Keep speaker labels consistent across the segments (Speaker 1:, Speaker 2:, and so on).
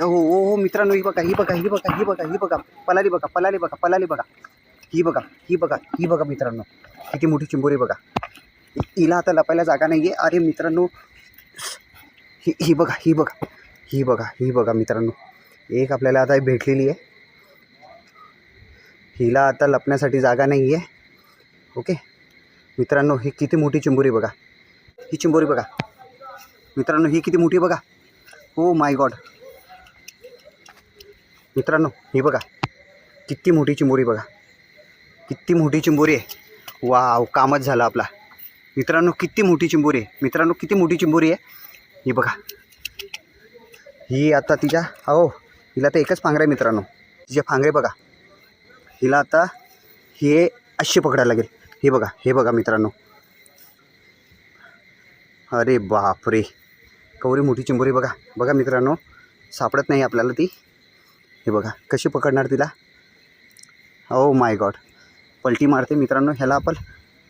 Speaker 1: हो हो हो मित्रांनो ही बघा ही बघा ही बघा ही बघा ही बघा पलाली बघा पलाली बघा पलाली बघा ही बघा ही बघा ही बघा मित्रांनो किती मोठी चिंबोरी बघा हिला आता लपायला जागा नाही आहे अरे मित्रांनो ही ही बघा ही बघा ही बघा ही बघा मित्रांनो एक आपल्याला आता भेटलेली आहे हिला आता लपण्यासाठी जागा नाही आहे ओके मित्रांनो ही किती मोठी चिंबोरी बघा ही चिंबोरी बघा मित्रांनो ही किती मोठी बघा हो माय गॉड मित्रांनो ही बघा. किती मोठी चिंबोरी बघा. किती मोठी चिंबोरी आहे. वाव कामच झालं आपला. मित्रांनो किती मोठी चिंबोरी आहे. मित्रांनो किती मोठी चिंबोरी आहे. ही बघा. ही आता तिच्या अहो हिला तर एकच फांगरा आहे मित्रांनो. तिचे फांगरे बघा. हिला आता हे अशी पकडायला लागेल. हे बघा हे बघा मित्रांनो. अरे बापरे. कवरी मोठी चिंबोरी बघा. बघा मित्रांनो सापडत नाही आपल्याला ती. हे बघा कशी पकडणार तिला? हो माय गॉड पलटी मारते मित्रांनो ह्याला आपण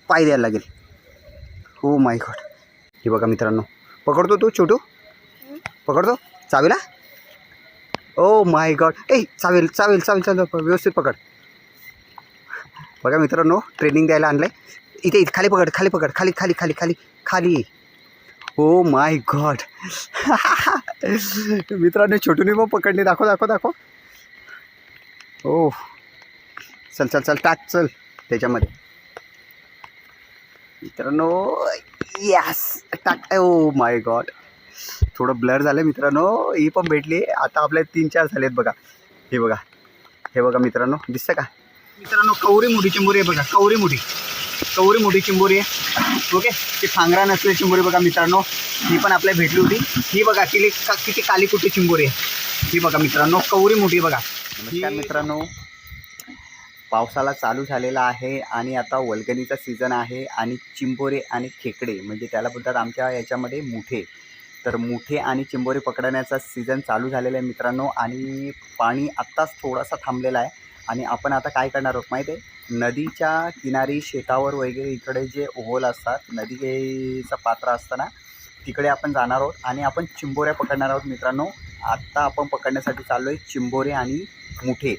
Speaker 1: पाय द्यायला लागेल. हो माय गॉड हे बघा मित्रांनो पकडतो तू छोटू? पकडतो? चावेला? ओ माय गॉड ए चावेल चावेल चावेल चालेल व्यवस्थित पकड. बघा मित्रांनो ट्रेनिंग द्यायला आणलं आहे इथे इथे खाली पकड खाली पकड खाली खाली खाली खाली खाली. ओ माय गॉड मित्रांनो छोटूने मग पकडले. दाखव दाखव दाखव. ओ. चल चल चल टाक चल त्याच्यामध्ये. मित्रांनो यस टाक. ओ माय गॉड थोडं ब्लर झालं मित्रांनो. ही पण भेटली. आता आपले तीन चार झालेत बघा. हे बघा. हे बघा मित्रांनो. दिसतं का? मित्रांनो कवरी मुठी चिंबोरी आहे बघा. कवरी मुठी. कवरी मोठी चिंबोरी आहे. ओके? ती फांगरा नसलेली चिंबोरी बघा मित्रांनो. ही पण आपल्या भेटली होती. ही बघा किती का किती काली कुठे चिंबोरी आहे. ही बघा मित्रांनो. कवरी मोठी बघा. नमस्कार मित्रांनो. पावसाला चालू झालेला आहे आणि आता वल्गणीचा सीझन आहे आणि चिंबोरे आणि खेकडे म्हणजे त्याला बोलतात आमच्या याच्यामध्ये मुठे. तर मुठे आणि चिंबोरे पकडण्याचा सीझन चालू झालेला आहे मित्रांनो आणि पाणी आत्ताच थोडासा थांबलेला आहे. आणि आपण आता काय करणार आहोत माहिती आहे? नदीच्या किनारी शेतावर वगैरे इकडे जे ओहोल असतात नदीचं पात्र असतं ना तिकडे आपण जाणार आहोत आणि आपण चिंबोऱ्या पकडणार आहोत मित्रांनो. आत्ता आपण पकडण्यासाठी चाललो आहे चिंबोरे आणि मुठे.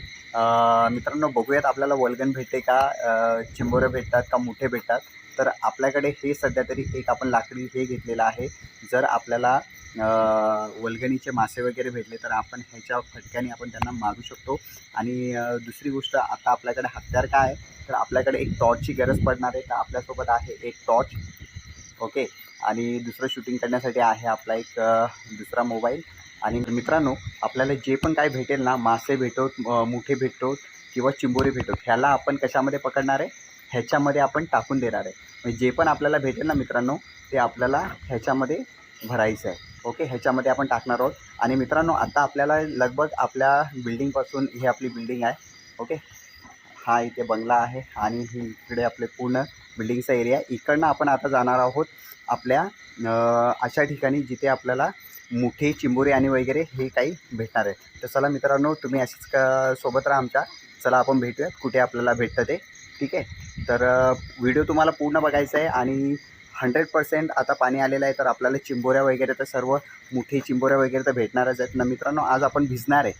Speaker 1: मित्रांनो बघूयात आपल्याला वलगन भेटते का? अं, चिंबोरे भेटतात का? मुठे भेटतात. तर आपल्याकडे हे सध्या तरी एक आपण लाकडी हे घेतलेलं आहे. जर आपल्याला वलगणीचे मासे वगैरे भेटले तर आपण ह्याच्या फटक्याने आपण त्यांना मारू शकतो. आणि दुसरी गोष्ट आता आपल्याकडे हत्यार काय आहे? तर आपल्याकडे एक टॉर्चची गरज पडणार आहे. तर आपल्यासोबत आहे एक टॉर्च ओके? आणि दुसरं शूटिंग करण्यासाठी आहे आपला एक दुसरा मोबाईल आणि मित्रांनो आपल्याला जे पण काय भेटेल ना मासे भेटोत मुठे भेटोत किंवा चिंबोरी भेटोत ह्याला आपण कशामध्ये पकडणार आहे? ह्याच्यामध्ये आपण टाकून देणार आहे. म्हणजे जे पण आपल्याला भेटेल ना मित्रांनो ते आपल्याला ह्याच्यामध्ये भरायचं आहे. ओके? ह्याच्यामध्ये आपण टाकणार आहोत. आणि मित्रांनो आता आपल्याला लगभग आपल्या बिल्डिंगपासून ही आपली बिल्डिंग आहे. ओके? हा इथे बंगला आहे आणि ही इकडे आपले पूर्ण बिल्डिंगचा एरिया. इकडनं आपण आता जाणार आहोत आपल्या अशा ठिकाणी जिथे आपल्याला मुठे चिंबोरे आणि वगैरे हे काही भेटणार आहे तर चला मित्रांनो तुम्ही अशीच क सोबत राहा आमच्या. चला आपण भेटूयात. कुठे आपल्याला भेटतं ते. ठीक आहे? तर व्हिडिओ तुम्हाला पूर्ण बघायचा आहे आणि हंड्रेड पर्सेंट आता पाणी आलेलं आहे तर आपल्याला चिंबोऱ्या वगैरे तर सर्व मुठे चिंबोऱ्या वगैरे तर भेटणारच आहेत. ना मित्रांनो आज आपण भिजणार आहे.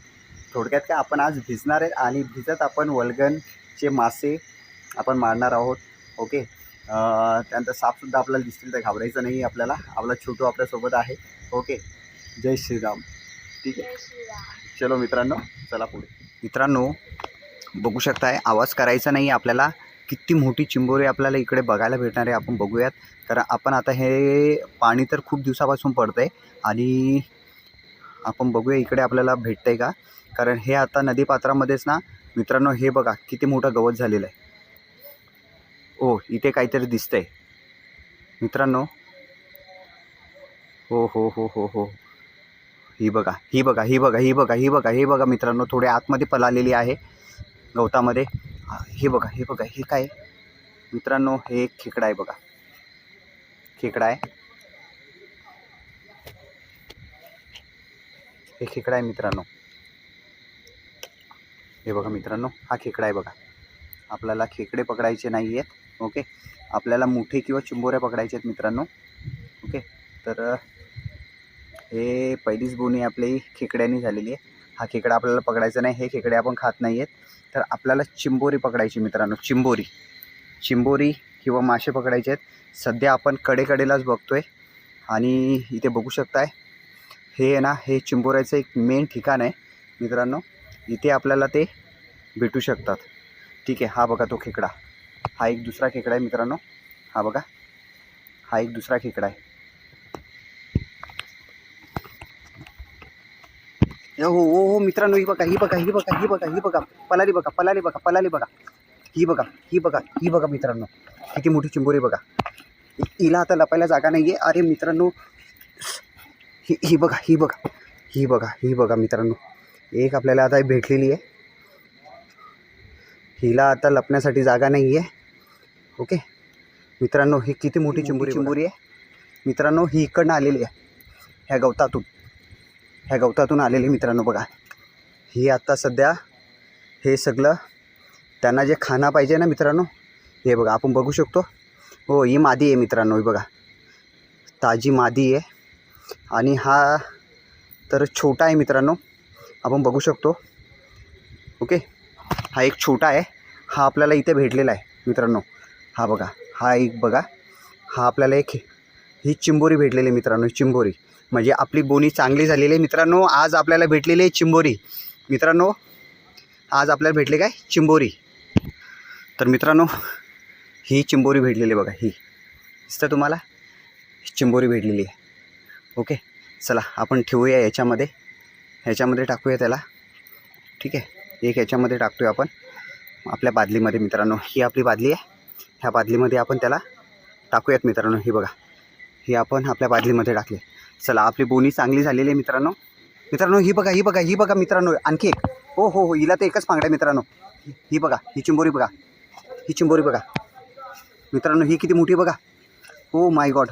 Speaker 1: थोडक्यात काय आपण आज भिजणार आहे आणि भिजत आपण वल्गनचे मासे आपण मारणार आहोत. ओके? त्यानंतर सापसुद्धा आपल्याला दिसतील तर घाबरायचं नाही आपल्याला. आपला छोटू आपल्यासोबत आहे. ओके? जय श्रीराम. ठीक आहे. चलो मित्रांनो चला पुढे. मित्रांनो बघू शकताय आवाज करायचा नाही आपल्याला. किती मोठी चिंबोरी आपल्याला इकडे बघायला भेटणार आहे आपण बघूयात. कारण आपण आता हे पाणी तर खूप दिवसापासून पडतं आहे आणि आपण बघूया इकडे आपल्याला भेटतं आहे का? कारण हे आता नदीपात्रामध्येच ना मित्रांनो हे बघा किती मोठं गवत झालेलं आहे. ओ इथे काहीतरी दिसतंय. मित्रांनो. हो हो हो हो हो. ही बघा ही बघा ही बघा ही बघा ही बघा हे बघा मित्रांनो थोडे आतमध्ये पलालेली आहे. गवतामध्ये. हे बघा हे बघा हे काय? मित्रांनो हे एक खेकडा आहे बघा. खेकडा आहे. हे खेकडा आहे मित्रांनो. हे बघा मित्रांनो हा खेकडा आहे बघा. आपल्याला खेकडे पकडायचे नाही आहेत ओके? आपल्याला मोठे किंवा चिंबोऱ्या पकडायचे आहेत मित्रांनो ओके? तर हे पहिलीच बोनी आपली खेकड्यानी झालेली आहे. हा खेकडा आपल्याला पकडायचा नाही हे खेकडे आपण खात नाही आहेत. तर आपल्याला चिंबोरी पकडायची मित्रांनो चिंबोरी. चिंबोरी किंवा मासे पकडायचे आहेत. सध्या आपण कडेकडेलाच बघतो आहे आणि इथे बघू शकताय हे आहे ना हे चिंबोऱ्याचं एक मेन ठिकाण आहे. मित्रांनो इथे आपल्याला ते भेटू शकतात. ठीक आहे हा बघा तो खेकडा. हा एक दुसरा खेकडा आहे मित्रांनो. हा बघा हा एक दुसरा खेकडा आहे. हो हो हो मित्रांनो ही बघा ही बघा ही बघा ही बघा ही बघा पलाली बघा पलाली बघा पलाली बघा ही बघा ही बघा ही बघा मित्रांनो किती मोठी चिंबोरी बघा हिला आता लपायला जागा नाही आहे अरे मित्रांनो ही ही बघा ही बघा ही बघा ही बघा मित्रांनो एक आपल्याला आता भेटलेली आहे हिला आता लपण्यासाठी जागा नाही आहे ओके मित्रांनो ही किती मोठी चिंबोरी चिंबोरी आहे मित्रांनो ही इकडनं आलेली आहे ह्या गवतातून ह्या गवतातून आलेली मित्रांनो बघा. ही आत्ता सध्या हे सगळं त्यांना जे खाना पाहिजे ना मित्रांनो हे बघा आपण बघू शकतो. हो ही मादी आहे मित्रांनो ही बघा. ताजी मादी आहे. आणि हा तर छोटा आहे मित्रांनो आपण बघू शकतो. ओके? हा एक छोटा आहे. हा आपल्याला इथे भेटलेला आहे मित्रांनो. हा बघा हा एक बघा. हा आपल्याला एक ही चिंबोरी भेटलेली आहे मित्रांनो ही चिंबोरी. म्हणजे आपली बोनी चांगली झालेली आहे. मित्रांनो आज आपल्याला भेटलेली आहे चिंबोरी. मित्रांनो आज आपल्याला भेटले काय? चिंबोरी. तर मित्रांनो ही चिंबोरी भेटलेली आहे बघा ही. दिसतं तुम्हाला? ही चिंबोरी भेटलेली आहे. ओके चला आपण ठेवूया याच्यामध्ये. ह्याच्यामध्ये टाकूया त्याला. ठीक आहे एक ह्याच्यामध्ये टाकतोय आपण. आपल्या बादलीमध्ये मित्रांनो ही आपली बादली आहे. ह्या बादलीमध्ये आपण त्याला टाकूयात मित्रांनो ही बघा. ही आपण आपल्या बादलीमध्ये टाकली. चला आपली बोनी चांगली झालेली आहे मित्रांनो. मित्रांनो ही बघा ही बघा ही बघा मित्रांनो आणखी एक. हो हो हो हिला तर एकच पांगड्या मित्रांनो. ही- ही बघा ही चिंबोरी बघा. ही चिंबोरी बघा. मित्रांनो ही किती मोठी बघा. ओ माय गॉड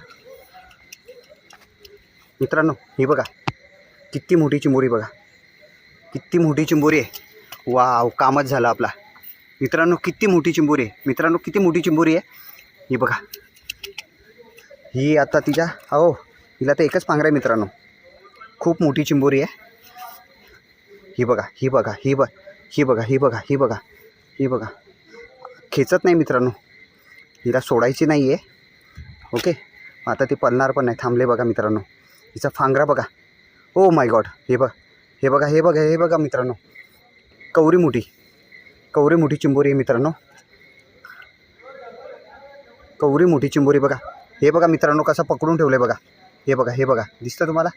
Speaker 1: मित्रांनो ही बघा. किती मोठी चिंबोरी बघा. किती मोठी चिंबोरी आहे. वाव कामच झालं आपला. मित्रांनो किती मोठी चिंबोरी आहे. मित्रांनो किती मोठी चिंबोरी आहे. ही बघा. ही आता तिच्या हो. हिला तर एकच पांघरा आहे मित्रांनो. खूप मोठी चिंबोरी आहे. ही बघा ही बघा ही ब ही बघा ही बघा ही बघा ही बघा. खेचत नाही मित्रांनो. हिला सोडायची नाही आहे ओके? आता ती पळणार पण नाही. थांबले बघा मित्रांनो. हिचा फांगरा बघा. ओ माय गॉड हे बघ हे बघा हे बघा हे बघा मित्रांनो. कवरी मोठी. कवरी मोठी चिंबोरी आहे मित्रांनो. कवरी मोठी चिंबोरी बघा. हे बघा मित्रांनो कसं पकडून ठेवलं आहे बघा. हे बघा हे बघा. दिसतं तुम्हाला?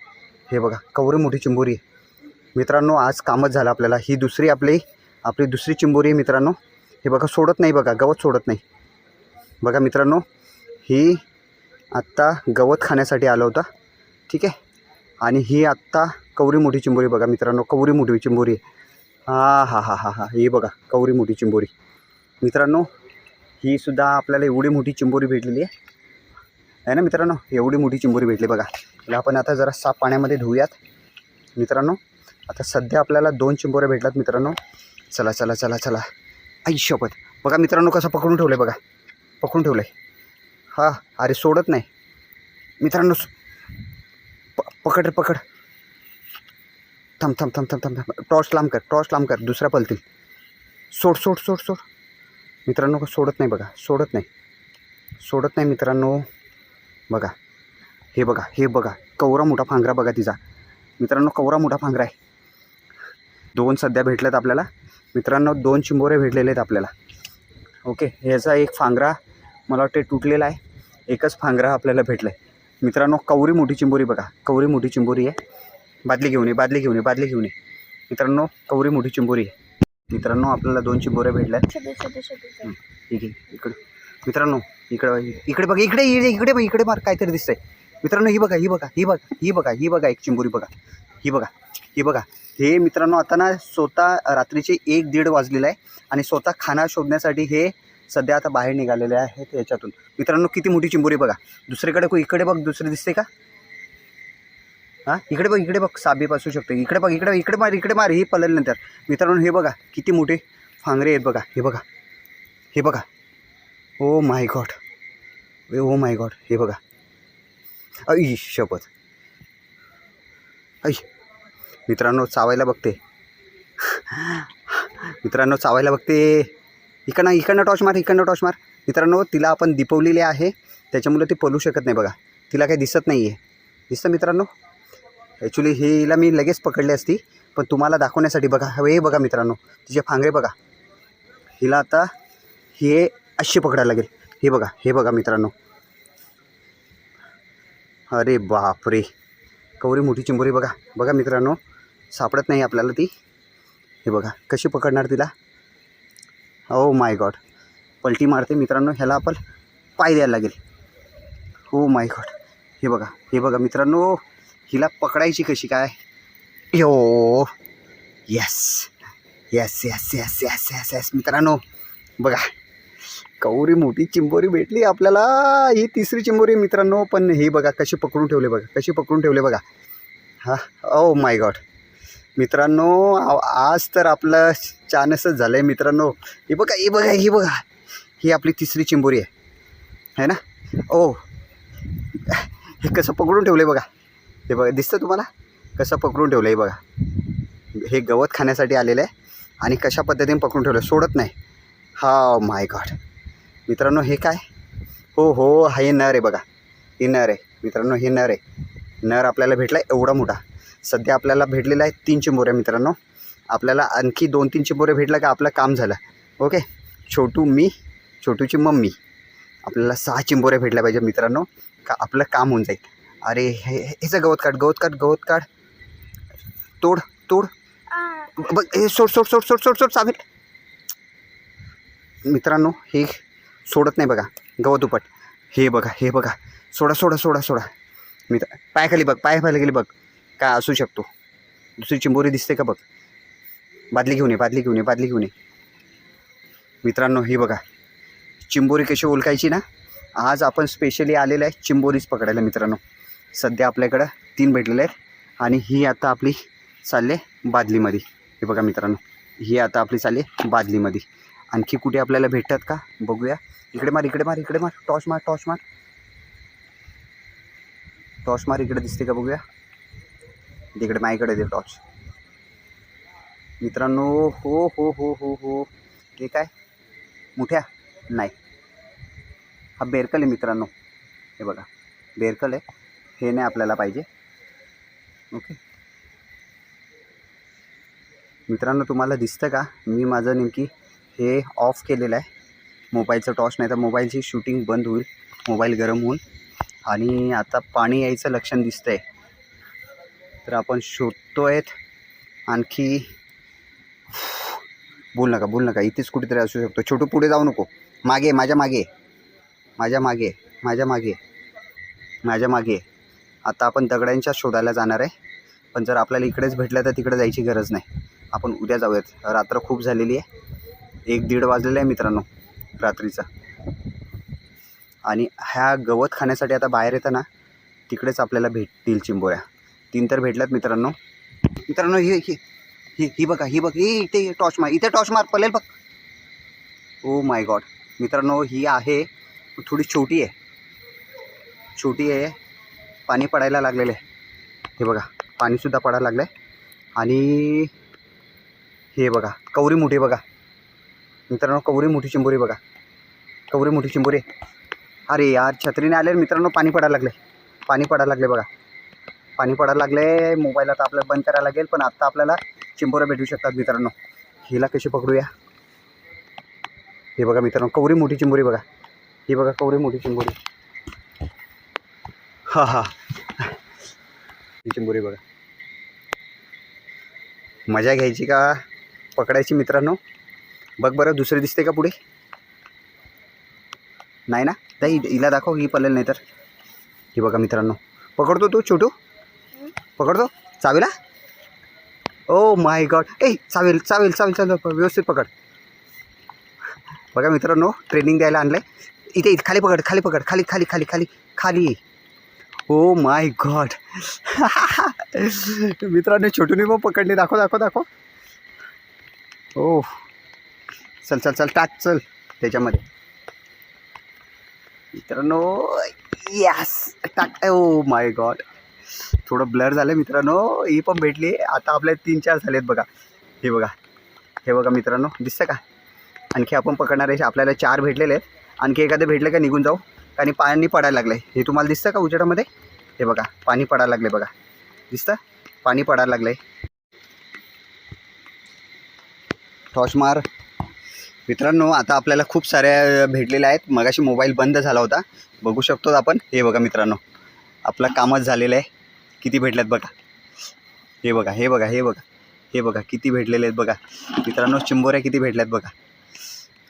Speaker 1: हे बघा कवरी मोठी चिंबोरी आहे. मित्रांनो आज कामच झालं आपल्याला. ही दुसरी आपली आपली दुसरी चिंबोरी आहे मित्रांनो. हे बघा सोडत नाही बघा गवत सोडत नाही. बघा मित्रांनो ही आत्ता गवत खाण्यासाठी आलं होतं. ठीक आहे? आणि ही आत्ता कवरी मोठी चिंबोरी बघा मित्रांनो. कवरी मोठी चिंबोरी आहे. हा हा हा हा हा. ही बघा कवरी मोठी चिंबोरी. मित्रांनो ही सुद्धा आपल्याला एवढी मोठी चिंबोरी भेटलेली आहे. आहे ना मित्रांनो? एवढी मोठी चिंबोरी भेटली बघा. तिला आपण आता जरा साफ पाण्यामध्ये धुऊयात. मित्रांनो आता सध्या आपल्याला दोन चिंबोऱ्या भेटल्यात मित्रांनो. चला चला चला चला. आई शपथ. बघा मित्रांनो कसं पकडून ठेवलं आहे बघा. पकडून ठेवलं आहे हा अरे सोडत नाही. मित्रांनो प पकड पकड. थांब थांब थांब थांब थांब. थांब टॉर्च लांब कर टॉर्च लांब कर. दुसऱ्या पलतील. सोड सोड सोड सोड. मित्रांनो का सोडत नाही बघा. सोडत नाही. सोडत नाही मित्रांनो. बघा. हे बघा हे बघा. कवरा मोठा फांगरा बघा तिचा. मित्रांनो कवरा मोठा फांगरा आहे. दोन सध्या भेटलेत आपल्याला. मित्रांनो दोन चिंबोरे भेटलेले आहेत आपल्याला. ओके ह्याचा एक फांगरा मला वाटते तुटलेला आहे. एकच फांगरा आपल्याला भेटला आहे मित्रांनो कवरी मोठी चिंबोरी बघा. कवरी मोठी चिंबोरी आहे. बादली घेऊन ये बादली घेऊन ये बादली घेऊन ये. मित्रांनो कवरी मोठी चिंबोरी आहे. मित्रांनो आपल्याला दोन चिंबोऱ्या भेटल्या
Speaker 2: छोटे
Speaker 1: ठीक आहे. इकडे. मित्रांनो इकडे इकडे बघा इकडे इकडे बघ इकडे मार काहीतरी दिसतंय. मित्रांनो ही बघा ही बघा ही बघा ही बघा ही बघा एक चिंबोरी बघा. ही बघा ही बघा. हे मित्रांनो आता ना स्वतः रात्रीचे एक दीड वाजलेलं आहे आणि स्वतः खाना शोधण्यासाठी हे सध्या आता बाहेर निघालेले आहेत याच्यातून. मित्रांनो किती मोठी चिंबोरी बघा. दुसरीकडे को इकडे बघ दुसरी दिसते का? हां इकडे बघ इकडे बघ साबीप असू शकते. इकडे बघ इकडे इकडे मार इकडे मार ही पलल नंतर. मित्रांनो हे बघा किती मोठे फांगरे आहेत बघा हे बघा. हे बघा ओ my God. O my God. हे बघा. ऐ शपथ. ऐ मित्रांनो चावायला बघते. मित्रांनो चावायला बघते. इकडनं इकडनं टॉच मार इकडनं टॉच मार. मित्रांनो तिला आपण दिपवलेली आहे. त्याच्यामुळे ती पलू शकत नाही बघा. तिला काही दिसत नाही आहे दिसतं मित्रांनो? ॲक्च्युली हिला मी लगेच पकडली असती. पण तुम्हाला दाखवण्यासाठी बघा. हे बघा मित्रांनो. तिचे फांगरे बघा. हिला आता हे अशी पकडायला लागेल. हे बघा हे बघा मित्रांनो. अरे बापरे. कवरी मोठी चिंबोरी बघा. बघा मित्रांनो सापडत नाही आपल्याला ती. हे बघा कशी पकडणार तिला? ओ माय गॉड पलटी मारते मित्रांनो ह्याला आपण पाय द्यायला लागेल. हो माय गॉड हे बघा हे बघा मित्रांनो हिला पकडायची कशी काय? Yo yes yes yes yes yes yes yes मित्रांनो. बघा. कवरी मोठी चिंबोरी भेटली आपल्याला. ही तिसरी चिंबोरी मित्रांनो पण हे बघा कशी पकडून ठेवले बघा कशी पकडून ठेवले बघा. हा ओ माय गॉड मित्रांनो आज तर आपलं चानसच झालं आहे मित्रांनो. हे बघा हे बघा हे बघा. ही आपली तिसरी चिंबोरी आहे. है ना? ओ हे कसं पकडून ठेवलं आहे बघा. हे बघा दिसतं तुम्हाला? कसं पकडून ठेवलं आहे बघा. हे गवत खाण्यासाठी आलेलं आहे आणि कशा पद्धतीने पकडून ठेवलं सोडत नाही. हा माय गॉड मित्रांनो हे काय? हो हो हे नर आहे बघा. हे नर आहे. मित्रांनो हे नर आहे. नर आपल्याला भेटला आहे एवढा मोठा. सध्या आपल्याला भेटलेला आहे तीन चिंबोऱ्या मित्रांनो. आपल्याला आणखी दोन तीन चिंबोऱ्या भेटल्या का आपलं काम झालं. ओके? छोटू मी छोटूची मम्मी. आपल्याला सहा चिंबोऱ्या भेटल्या पाहिजे मित्रांनो का आपलं काम होऊन जाईल. अरे हे हे- ह्याचं गवत काढ गवत काढ गवत काढ. तोड तोड. बघ हे सोड सोड सोड सोड सोड सोड चालेल मित्रांनो हे सोडत नाही बघा. गवत उपट हे बघा हे बघा. सोडा सोडा सोडा सोडा. मित्र पायाखाली बघ पायाखाली गेली बघ. काय असू शकतो? दुसरी चिंबोरी दिसते का बघ? बादली घेऊन ये बादली घेऊन ये बादली घेऊन ये. मित्रांनो ही बघा. चिंबोरी कशी ओळखायची ना? आज आपण स्पेशली आलेलं आहे चिंबोरीच पकडायला मित्रांनो. सध्या आपल्याकडं तीन भेटलेले आहेत आणि ही आता आपली चालले बादलीमध्ये. हे बघा मित्रांनो. ही आता आपली चालली बादलीमध्ये. आणखी कुठे आपल्याला भेटतात का? बघूया. इकडे मार इकडे मार इकडे मार. टॉर्च मार टॉर्च मार. टॉर्च मार इकडे दिसते का बघूया. तिकडे माझ्याकडे दे टॉर्च. मित्रांनो हो हो हो हो हो. ते काय? मोठ्या? नाही. हा बेरकल आहे मित्रांनो. हे बघा. बेरकल आहे. हे नाही आपल्याला पाहिजे. ओके. मित्रांनो तुम्हाला दिसतं का? मी माझं नेमकी हे ऑफ केलेलं आहे. मोबाईलचं टॉर्च नाही तर मोबाईलची शूटिंग बंद होईल. मोबाईल गरम होऊन. आणि आता पाणी यायचं लक्षण दिसतं आहे तर आपण शोधतो आहेत आणखी. बोल नका बोल नका. इथेच कुठेतरी असू शकतो. छोटू पुढे जाऊ नको. मागे माझ्या मागे. माझ्या मागे माझ्या मागे. माझ्या मागे. आता आपण दगडांच्या शोधायला जाणार आहे. पण जर आपल्याला इकडेच भेटलं तर तिकडे जायची गरज नाही. आपण उद्या जाऊयात. रात्र खूप झालेली आहे. एक दीड वाजलेलं आहे मित्रांनो रात्रीचा. आणि ह्या गवत खाण्यासाठी आता बाहेर येतं ना तिकडेच आपल्याला भेटतील चिंबोऱ्या. तीन तर भेटल्यात मित्रांनो. मित्रांनो ही ही ही ही बघा ही बघ ही इथे टॉर्च मार इथे टॉर्च मार पलेल बघ. ओ माय गॉड मित्रांनो ही आहे थोडी छोटी आहे. छोटी आहे पाणी पडायला लागलेलं आहे. हे बघा पाणीसुद्धा पडायला लागलं आहे आणि हे बघा कवरी मोठी बघा. मित्रांनो कवरी मोठी चिंबोरी बघा. कवरी मोठी चिंबोरी. अरे यार छत्रीने आले मित्रांनो पाणी पडायला लागले पाणी पडायला लागले बघा. पाणी पडायला लागले मोबाईल आता आपल्याला बंद करायला लागेल पण आत्ता आपल्याला चिंबोऱ्या भेटू शकतात मित्रांनो. हिला कशी पकडूया? हे बघा मित्रांनो कवरी मोठी चिंबोरी बघा. ही बघा कवरी मोठी चिंबोरी. हा हा. ही चिंबोरी बघा. मजा घ्यायची का? पकडायची मित्रांनो. बघ बरं दुसरी दिसते का पुढे? नाही ना? ताई हिला दाखव ही पलेल नाही तर ही बघा मित्रांनो. पकडतो तू छोटू? पकडतो? चावेला? ओ माय गॉड. ए चावेल चावेल चावेल चालेल व्यवस्थित पकड. बघा मित्रांनो ट्रेनिंग द्यायला आणलं आहे इथे इथे खाली पकड खाली पकड खाली खाली खाली खाली खाली. Oh my God. मित्रांनो छोटूने मग पकडले. दाखव दाखव दाखव. ओ. चल चल चल टाक चल त्याच्यामध्ये. मित्रांनो यस टाक. ओ माय गॉड थोडं ब्लर झालं मित्रांनो. ही पण भेटली. आता आपल्या तीन चार झालेत बघा. हे बघा. हे बघा मित्रांनो दिसतं का? आणखी आपण पकडणार आहे. आपल्याला चार भेटलेले आहेत. आणखी एखादं भेटलं का निघून जाऊ? आणि पाणी पडायला लागलं आहे हे तुम्हाला दिसतं का उजेडामध्ये? हे बघा पाणी पडायला लागले बघा. दिसतं? पाणी पडायला लागलं आहे टॉर्च मार. मित्रांनो आता आपल्याला खूप साऱ्या भेटलेल्या आहेत. मगाशी मोबाईल बंद झाला होता. बघू शकतो आपण. हे बघा मित्रांनो आपलं कामच झालेलं आहे. किती भेटल्यात बघा. हे बघा हे बघा हे बघा. हे बघा किती भेटलेले आहेत बघा. मित्रांनो चिंबोऱ्या किती भेटल्यात बघा.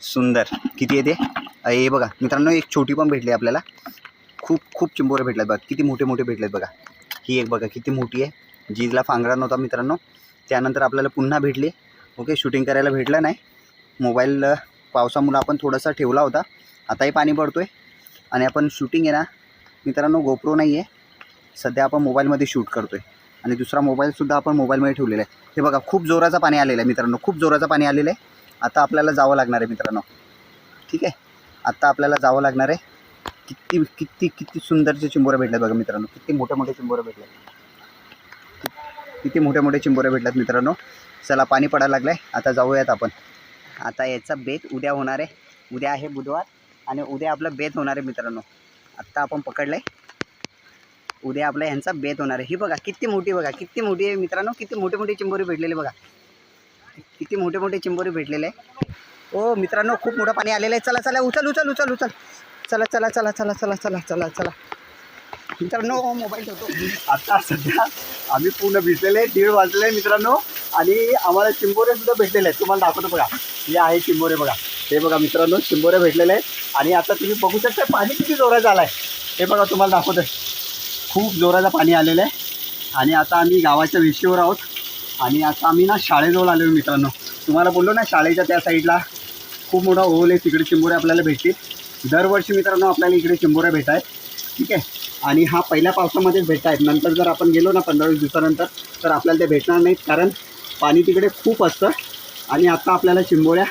Speaker 1: सुंदर. किती येते हे बघा. मित्रांनो एक छोटी पण भेटली आपल्याला. खूप खूप चिंबोऱ्या भेटल्यात बघा. किती मोठे मोठे भेटलेत बघा. ही एक बघा किती मोठी आहे. जीजला फांगरा नव्हता मित्रांनो. त्यानंतर आपल्याला पुन्हा भेटली. ओके शूटिंग करायला भेटलं नाही. मोबाईल पावसामुळं आपण थोडासा ठेवला होता. आताही पाणी पडतो आहे आणि आपण शूटिंग आहे ना मित्रांनो गोप्रो नाही आहे सध्या आपण मोबाईलमध्ये शूट करतो आहे आणि दुसरा मोबाईलसुद्धा आपण मोबाईलमध्ये ठेवलेला आहे. हे बघा खूप जोराचं पाणी आलेलं आहे मित्रांनो. खूप जोराचं पाणी आलेलं आहे. आता आपल्याला जावं लागणार आहे मित्रांनो. ठीक आहे? आत्ता आपल्याला जावं लागणार आहे. किती किती किती सुंदरचे चिंबोरे भेटल्यात बघा मित्रांनो. किती मोठे मोठे चिंबोरं भेटल्यात किती मोठे मोठे चिंबोरं भेटल्यात मित्रांनो. चला पाणी पडायला लागलं आहे आता जाऊयात आपण. आता याचा बेत उद्या होणार आहे. उद्या आहे बुधवार आणि उद्या आपलं बेत होणार आहे मित्रांनो. आत्ता आपण पकडलं आहे उद्या आपला ह्यांचा बेत होणार आहे. ही बघा किती मोठी बघा किती मोठी आहे मित्रांनो. किती मोठे मोठे चिंबोरी भेटलेले बघा. किती मोठे मोठे चिंबोरी भेटलेले आहे. ओ मित्रांनो खूप मोठं पाणी आलेलं आहे. चला चला उचल उचल उचल उचल. चला चला चला चला चला चला चला चला. मित्रांनो मोबाईल ठेवतो. आता सध्या आम्ही पूर्ण भिजलेले आहे. दीड वाजलेले आहे मित्रांनो. आणि आम्हाला चिंबोरे सुद्धा भेटलेले आहेत. तुम्हाला दाखवतो बघा. हे आहे चिंबोरे बघा. हे बघा मित्रांनो चिंबोरे भेटलेले आहेत. आणि आता तुम्ही बघू शकता पाणी किती जोराचं आलं आहे हे बघा तुम्हाला दाखवतोय. खूप जोराचं पाणी आलेलं आहे. आणि आता आम्ही गावाच्या विशीवर आहोत. आणि आता आम्ही ना शाळेजवळ आलो मित्रांनो. तुम्हाला बोललो ना शाळेच्या त्या साईडला खूप मोठा ओल आहे. तिकडे चिंबोरे आपल्याला भेटतील. दरवर्षी मित्रांनो आपल्याला इकडे चिंबोऱ्या भेट आहेत ठीक आहे? आणि हा पहिल्या पावसामध्येच भेटत आहेत नंतर जर आपण गेलो ना पंधरा वीस दिवसानंतर तर आपल्याला ते भेटणार नाहीत. कारण पाणी तिकडे खूप असतं. आणि आता आपल्याला चिंबोऱ्या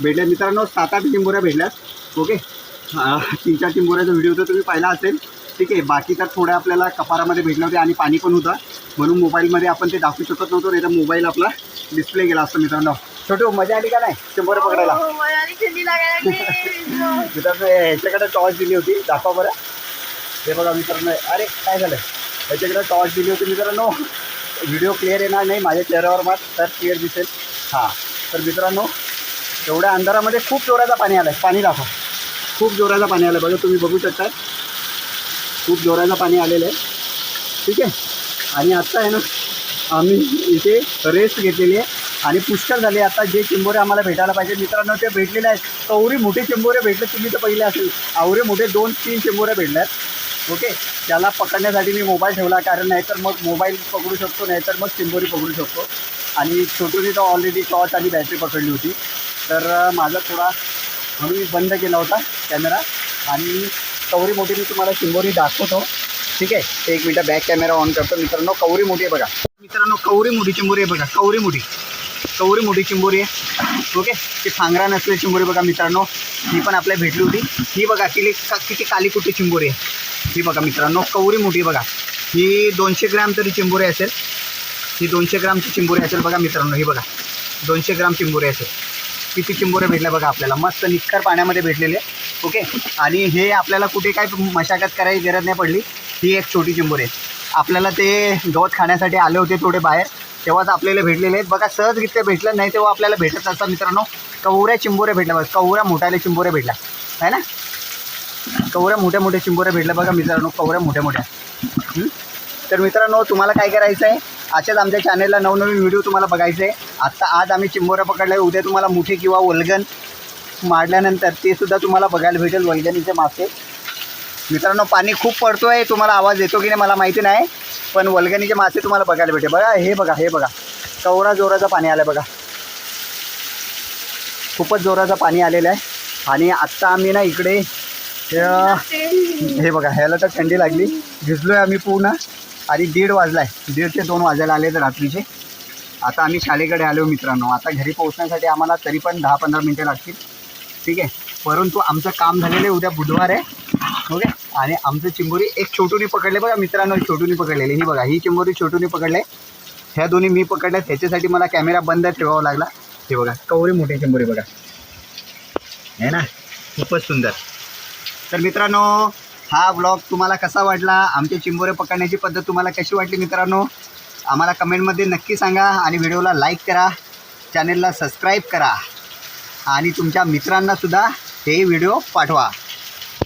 Speaker 1: भेटल्या. मित्रांनो सात आठ चिंबोऱ्या भेटल्यात. ओके? हा, तीन चार चिंबोऱ्याचा व्हिडिओ तर तुम्ही पाहिला असेल. ठीक आहे बाकी तर थोड्या आपल्याला कपारामध्ये भेटल्या होत्या आणि पाणी पण होतं. म्हणून मोबाईलमध्ये आपण ते दाखवू शकत नव्हतो नाही तर मोबाईल आपला डिस्प्ले गेला असतो मित्रांनो. छोटू मजा आली का नाही? चिंबोऱ्या पकडायला.
Speaker 2: हो.
Speaker 1: मित्रांनो ह्याच्याकडे टॉर्च दिली होती. दाखवा बरं. हे बघा मित्रांनो. अरे काय झालं? ह्याच्याकडे टॉर्च दिली होती मित्रांनो. व्हिडिओ क्लिअर येणार नाही. माझ्या चेहऱ्यावर मात तर क्लिअर दिसेल. हां. तर मित्रांनो एवढ्या अंधारामध्ये खूप जोराचा पाणी आलं आहे पाणी दाखवा. खूप जोराचा पाणी आलं बघा तुम्ही बघू शकता खूप जोराचं पाणी आलेलं आहे. ठीक आहे? आणि आत्ता आहे ना आम्ही इथे रेस्ट घेतलेली आहे. आणि पुष्कळ झाले. आता जे चिंबोरे आम्हाला भेटायला पाहिजे मित्रांनो ते भेटलेले आहेत. कवरी मोठे चिंबोरे भेटले तुम्ही तर पहिले असेल. आवरे मोठे दोन तीन चिंबोरे भेटल्यात ओके? त्याला पकडण्यासाठी मी मोबाईल ठेवला कारण नाहीतर मग मोबाईल पकडू शकतो नाहीतर मग चिंबोरी पकडू शकतो. आणि छोटूनी तर ऑलरेडी टॉर्च आणि बॅटरी पकडली होती. तर माझा थोडा म्हणून मी बंद केला होता कॅमेरा आणि कवरी मोठी मी तुम्हाला शिंबोरी दाखवतो. ठीक आहे? एक मिनटं बॅक कॅमेरा ऑन करतो. मित्रांनो कवरी मोठी आहे बघा. मित्रांनो कवरी मोठी चिंबोरी आहे बघा. कवरी मोठी. कवरी मोठी चिंबोरी आहे. ओके? ती फांगरा नसलेली चिंबोरी बघा मित्रांनो. ही पण आपल्याला भेटली होती. ही बघा किती किती कालीकुटी चिंबोरी आहे. ही बघा मित्रांनो कवरी मोठी बघा. ही दोनशे ग्रॅम तरी चिंबोरी असेल. ही दोनशे ग्रामची चिंबोरी असेल बघा मित्रांनो ही बघा. दोनशे ग्राम चिंबोरी असेल. किती चिंबोरे भेटल्या बघा आपल्याला. मस्त निक्कर पाण्यामध्ये भेटलेले. ओके? आणि हे आपल्याला कुठे काय मशागत करायची गरज नाही पडली. ही एक छोटी चिंबोरी आहे. आपल्याला ते गवत खाण्यासाठी आले होते थोडे बाहेर. तेव्हाच आपल्याला भेटलेले आहेत. बघा सहजरित्या भेटलं नाही तेव्हा आपल्याला भेटत असतात मित्रांनो. कवऱ्या चिंबोऱ्या भेटल्या बघा. कवऱ्या मोठ्याले चिंबोऱ्या भेटल्या. आहे ना? कवऱ्या मोठ्या मोठ्या चिंबोऱ्या भेटल्या बघा मित्रांनो. कवऱ्या मोठ्या मोठ्या. तर मित्रांनो तुम्हाला काय करायचं आहे अशाच आमच्या चॅनलला नवनवीन व्हिडिओ तुम्हाला बघायचे आहे. आत्ता आज आम्ही चिंबोऱ्या पकडल्या. उद्या तुम्हाला मुठे किंवा वलगन मारल्यानंतर ते सुद्धा तुम्हाला बघायला भेटेल वल्गनीचे मासे मित्रांनो पाणी खूप पडतो आहे तुम्हाला आवाज येतो की नाही मला माहिती नाही. पण वल्गनीचे मासे तुम्हाला बघायला भेटेल. बघा हे बघा हे बघा. कवरा जोराचं पाणी आलं बघा. खूपच जोराचं पाणी आलेलं आहे. आणि आत्ता आम्ही ना इकडे हे बघा ह्याला तर थंडी लागली. भिजलो आहे आम्ही पूर्ण. आणि दीड वाजला आहे दीड ते दोन वाजायला आले तर रात्रीचे. आता आम्ही शाळेकडे आलो मित्रांनो. आता घरी पोहोचण्यासाठी आम्हाला तरी पण दहा पंधरा मिनटं लागतील. ठीक आहे? परंतु आमचं काम झालेलं आहे उद्या बुधवार आहे. ओके? आणि आमचं चिंबोरी एक छोटूनी पकडले बघा मित्रांनो छोटूनी पकडलेली. ही बघा ही चिंबोरी छोटूनी पकडले ह्या दोन्ही मी पकडल्या ह्याच्यासाठी मला कॅमेरा बंद ठेवावा लागला. हे बघा कवरी मोठी चिंबोरी बघा. आहे ना? खूपच सुंदर. तर मित्रांनो हा ब्लॉग तुम्हाला कसा वाटला? आमचे चिंबोरे पकडण्याची पद्धत तुम्हाला कशी वाटली मित्रांनो? आम्हाला कमेंटमध्ये नक्की सांगा आणि व्हिडिओला लाईक करा. चॅनेलला सबस्क्राईब करा. आणि तुमच्या मित्रांनासुद्धा हे व्हिडिओ पाठवा.